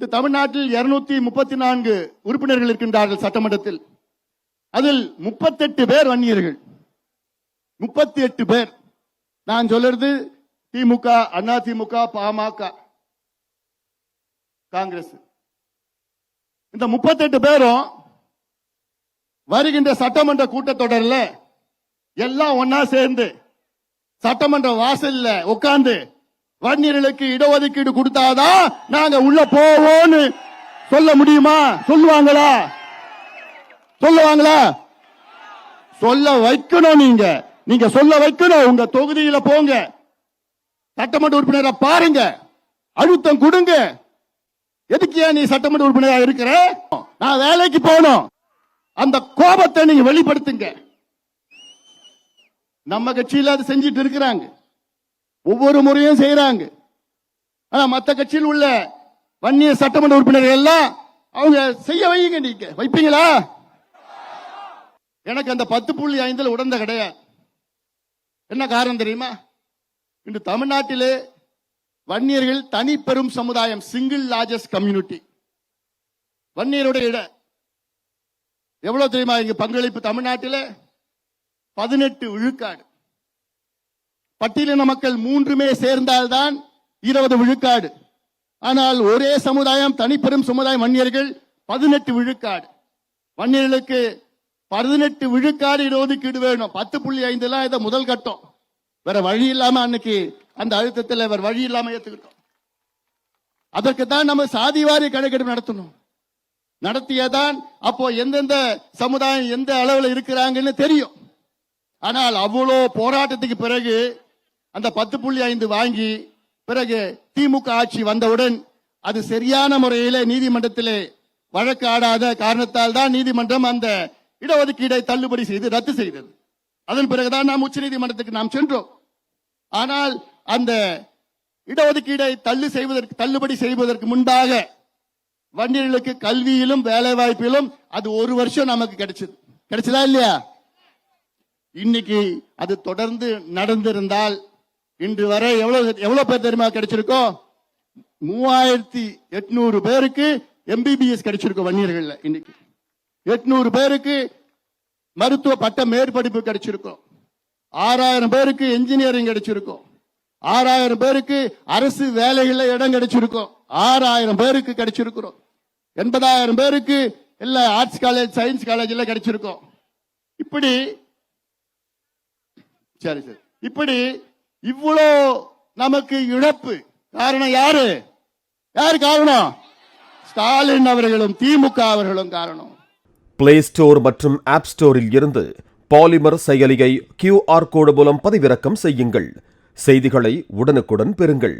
இந்த தமிழ்நாட்டில் இருநூத்தி முப்பத்தி நான்கு உறுப்பினர்கள் இருக்கின்றார்கள் சட்டமன்றத்தில். அதில் முப்பத்தெட்டு பேர் வன்னியர்கள். முப்பத்தி எட்டு பேர். நான் சொல்றது திமுக அண்ணா திமுக பாமக காங்கிரஸ். இந்த முப்பத்தெட்டு பேரும் வருகின்ற சட்டமன்ற கூட்டத்தொடரில் எல்லாம் ஒன்னா சேர்ந்து சட்டமன்ற வாசல்ல உட்கார்ந்து வன்னியர்களுக்கு இடஒதுக்கீடு கொடுத்தாதான் நாங்க உள்ள போவோம்னு சொல்ல முடியுமா? சொல்லுவாங்களா? சொல்லுவாங்களா? சொல்ல வைக்கணும் நீங்க. நீங்க சொல்ல வைக்கணும். உங்க தொகுதியில போங்க. சட்டமன்ற உறுப்பினரை பாருங்க. அழுத்தம் கொடுங்க. எதுக்கு ஏன் நீ சட்டமன்ற உறுப்பினரா இருக்கிற? நான் வேலைக்கு போகணும். அந்த கோபத்தை நீங்க வெளிப்படுத்துங்க. நம்ம கட்சியில அது செஞ்சிட்டு இருக்கிறாங்க. ஒவ்வொரு முறையும் செய்யறாங்க ஆனா மத்த கட்சியில் உள்ள வன்னிய சட்டமன்ற உறுப்பினர்கள் எல்லாம் அவங்க செய்ய வைங்க நீங்க. வைப்பீங்களா? எனக்கு அந்த பத்து புள்ளி ஐந்துல உடந்த கிடையாது. என்ன காரணம் தெரியுமா? இன்று தமிழ்நாட்டிலே வன்னியர்கள் தனி பெரும் சமுதாயம் சிங்கிள் லார்ஜஸ்ட் கம்யூனிட்டி வன்னியருடைய இட. எவ்வளவு தெரியுமா இங்க பங்களிப்பு தமிழ்நாட்டில்? பதினெட்டு விழுக்காடு. பட்டியலின மக்கள் மூன்றுமே சேர்ந்தால்தான் இருபது விழுக்காடு. ஆனால் ஒரே சமுதாயம் தனிப்பெரும் சமுதாயம் வன்னியர்கள் பதினெட்டு விழுக்காடு. வன்னியர்களுக்கு பதினெட்டு விழுக்காடு இடஒதுக்கீடு வேணும். பத்து புள்ளி ஐந்து எல்லாம் இதை முதல் கட்டம். வேற வழி இல்லாம அன்னைக்கு அந்த அழுத்தத்தில் வேற வழி இல்லாம ஏத்துக்கிட்டோம். அதற்கு தான் நம்ம சாதிவாரி கணக்கெடுப்பு நடத்தணும். நடத்தியதான் அப்போ எந்தெந்த சமுதாயம் எந்த அளவில் இருக்கிறாங்கன்னு தெரியும். ஆனால் அவ்வளோ போராட்டத்துக்கு பிறகு அந்த பத்து புள்ளி ஐந்து வாங்கி பிறகு திமுக ஆட்சி வந்தவுடன் அது சரியான முறையில் நீதிமன்றத்திலே வழக்கு ஆடாத காரணத்தால் தான் நீதிமன்றம் அந்த இடஒதுக்கீடை தள்ளுபடி செய்து ரத்து செய்தது. அதன் பிறகுதான் நாம் உச்ச நீதிமன்றத்துக்கு நாம் சென்றோம். ஆனால் அந்த இடஒதுக்கீடை தள்ளு செய்வதற்கு தள்ளுபடி செய்வதற்கு முன்பாக வன்னியர்களுக்கு கல்வியிலும் வேலை வாய்ப்பிலும் அது ஒரு வருஷம் நமக்கு கிடைச்சது. கிடைச்சதா இல்லையா? இன்னைக்கு அது தொடர்ந்து நடந்திருந்தால் இன்று வரை எவ்வளவு எவ்வளவு பேர் தெரியுமா கிடைச்சிருக்கோம்? மூவாயிரத்தி எட்நூறு பேருக்கு எம்பிபிஎஸ் கிடைச்சிருக்கும் வன்னியர்கள் இன்னைக்கு. எட்நூறு பேருக்கு மருத்துவ பட்ட மேற்படிப்பு கிடைச்சிருக்கும். ஆறாயிரம் பேருக்கு என்ஜினியரிங் கிடைச்சிருக்கும். ஆறாயிரம் பேருக்கு அரசு வேலைகளில் இடம் கிடைச்சிருக்கும். ஆறாயிரம் பேருக்கு கிடைச்சிருக்கிறோம். எண்பதாயிரம் பேருக்கு எல்லா ஆர்ட்ஸ் காலேஜ் சயின்ஸ் காலேஜில் கிடைச்சிருக்கோம். இப்படி சரி சரி. இப்படி இவ்வளோ நமக்கு இழப்பு. காரணம் யாரு? யாரு காரணம்? ஸ்டாலின் அவர்களும் திமுக அவர்களும் காரணம். பிளே ஸ்டோர் மற்றும் ஆப் ஸ்டோரில் இருந்து பாலிமர் செயலியை கியூஆர் கோடு மூலம் பதிவிறக்கம் செய்யுங்கள். செய்திகளை உடனுக்குடன் பெறுங்கள்.